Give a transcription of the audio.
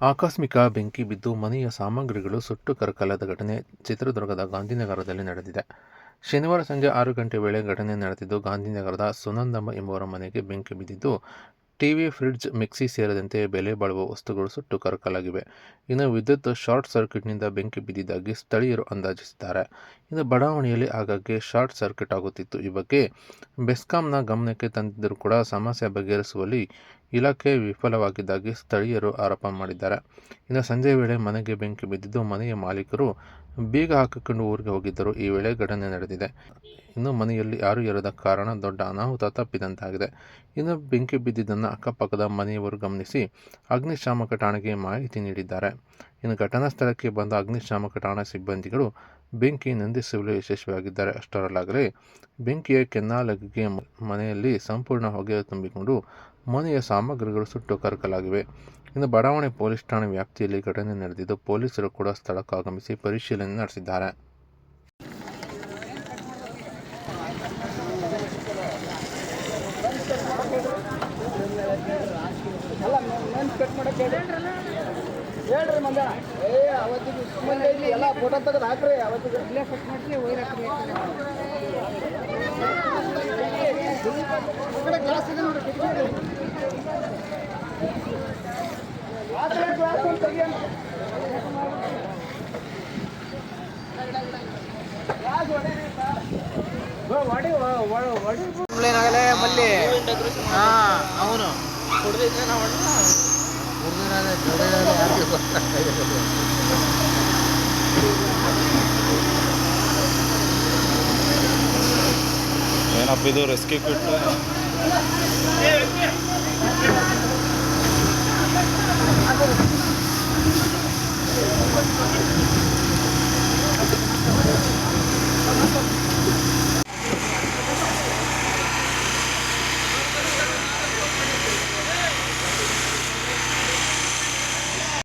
ಆಕಸ್ಮಿಕ ಬೆಂಕಿ ಬಿದ್ದು ಮನೆಯ ಸಾಮಗ್ರಿಗಳು ಸುಟ್ಟು ಕರಕಲಾದ ಘಟನೆ ಚಿತ್ರದುರ್ಗದ ಗಾಂಧಿನಗರದಲ್ಲಿ ನಡೆದಿದೆ. ಶನಿವಾರ ಸಂಜೆ ಆರು ಗಂಟೆ ವೇಳೆ ಘಟನೆ ನಡೆದಿದ್ದು, ಗಾಂಧಿನಗರದ ಸುನಂದಮ್ಮ ಎಂಬುವರ ಮನೆಗೆ ಬೆಂಕಿ ಬಿದ್ದಿದ್ದು, ಟಿವಿ, ಫ್ರಿಡ್ಜ್, ಮಿಕ್ಸಿ ಸೇರಿದಂತೆ ಬೆಲೆ ಬಾಳುವ ವಸ್ತುಗಳು ಸುಟ್ಟು ಕರಕಲಾಗಿವೆ. ಇನ್ನು ವಿದ್ಯುತ್ ಶಾರ್ಟ್ ಸರ್ಕ್ಯೂಟ್ನಿಂದ ಬೆಂಕಿ ಬಿದ್ದಿದ್ದಾಗಿ ಸ್ಥಳೀಯರು ಅಂದಾಜಿಸಿದ್ದಾರೆ. ಇನ್ನು ಬಡಾವಣೆಯಲ್ಲಿ ಆಗಾಗ್ಗೆ ಶಾರ್ಟ್ ಸರ್ಕ್ಯೂಟ್ ಆಗುತ್ತಿತ್ತು. ಈ ಬಗ್ಗೆ ಬೆಸ್ಕಾಂನ ಗಮನಕ್ಕೆ ತಂದಿದ್ದರೂ ಕೂಡ ಸಮಸ್ಯೆ ಬಗೆಹರಿಸುವಲ್ಲಿ ಇಲಾಖೆ ವಿಫಲವಾಗಿದ್ದಾಗಿ ಸ್ಥಳೀಯರು ಆರೋಪ ಮಾಡಿದ್ದಾರೆ. ಇನ್ನು ಸಂಜೆ ವೇಳೆ ಮನೆಗೆ ಬೆಂಕಿ ಬಿದ್ದಿದ್ದು ಮನೆಯ ಮಾಲೀಕರು ಬೀಗ ಹಾಕಿಕೊಂಡು ಊರಿಗೆ ಹೋಗಿದ್ದರು. ಈ ವೇಳೆ ಘಟನೆ ನಡೆದಿದೆ. ಇನ್ನು ಮನೆಯಲ್ಲಿ ಯಾರೂ ಇರದ ಕಾರಣ ದೊಡ್ಡ ಅನಾಹುತ ತಪ್ಪಿದಂತಾಗಿದೆ. ಇನ್ನು ಬೆಂಕಿ ಬಿದ್ದಿದ್ದನ್ನು ಅಕ್ಕಪಕ್ಕದ ಮನೆಯವರು ಗಮನಿಸಿ ಅಗ್ನಿಶಾಮಕ ಠಾಣೆಗೆ ಮಾಹಿತಿ ನೀಡಿದ್ದಾರೆ. ಇನ್ನು ಘಟನಾ ಸ್ಥಳಕ್ಕೆ ಬಂದ ಅಗ್ನಿಶಾಮಕ ಠಾಣಾ ಸಿಬ್ಬಂದಿಗಳು ಬೆಂಕಿ ನಂದಿಸುವಲ್ಲಿ ಯಶಸ್ವಿಯಾಗಿದ್ದಾರೆ ಅಷ್ಟರಲ್ಲಾಗಲೇ, ಬೆಂಕಿಯ ಕೆನ್ನಾಲಗೆ ಮನೆಯಲ್ಲಿ ಸಂಪೂರ್ಣ ಹೊಗೆ ತುಂಬಿಕೊಂಡು ಮನೆಯ ಸಾಮಗ್ರಿಗಳು ಸುಟ್ಟು ಕರಕಲಾಗಿವೆ. ಇನ್ನು ಬಡಾವಣೆ ಪೊಲೀಸ್ ಠಾಣೆ ವ್ಯಾಪ್ತಿಯಲ್ಲಿ ಘಟನೆ ನಡೆದಿದ್ದು ಪೊಲೀಸರು ಕೂಡ ಸ್ಥಳಕ್ಕೆ ಆಗಮಿಸಿ ಪರಿಶೀಲನೆ ನಡೆಸಿದ್ದಾರೆ. ಹೇಳ್ರಿ ಮಂದ ಏ ಅವತ್ತಿಗೆ ಸುಮ್ಮನೆ ಇಲ್ಲಿ ಎಲ್ಲ ಫೋಟೋ ತೆಗೆದು ಹಾಕ್ರಿ ಅವತ್ತಿಗೆ. ಇಲ್ಲೇ ಕಟ್ ಮಾಡಿಸಿ ವೈರ್ ಕಡೆ ಗ್ಲಾಸ್ ಇದೆ ನೋಡ್ರಿ ಗ್ಲಾಸ್ ಒಂದು ತೆಗಿಯೋಣ ಗ್ಲಾಸ್ ಹೊಡೀರಿ ಸರ್. ಓ, ಹೊಡಿ ಓ, ಒ- ಗುರುವಿನಾದ ಗೌಡನಾದ ಯಾರಿಗೆ ಗೊತ್ತಾಗ್ತಾ ಇರೋದು ಏನಪ್ಪ ಇದು ರೆಸ್ಕ್ಯೂ ಕಿಟ್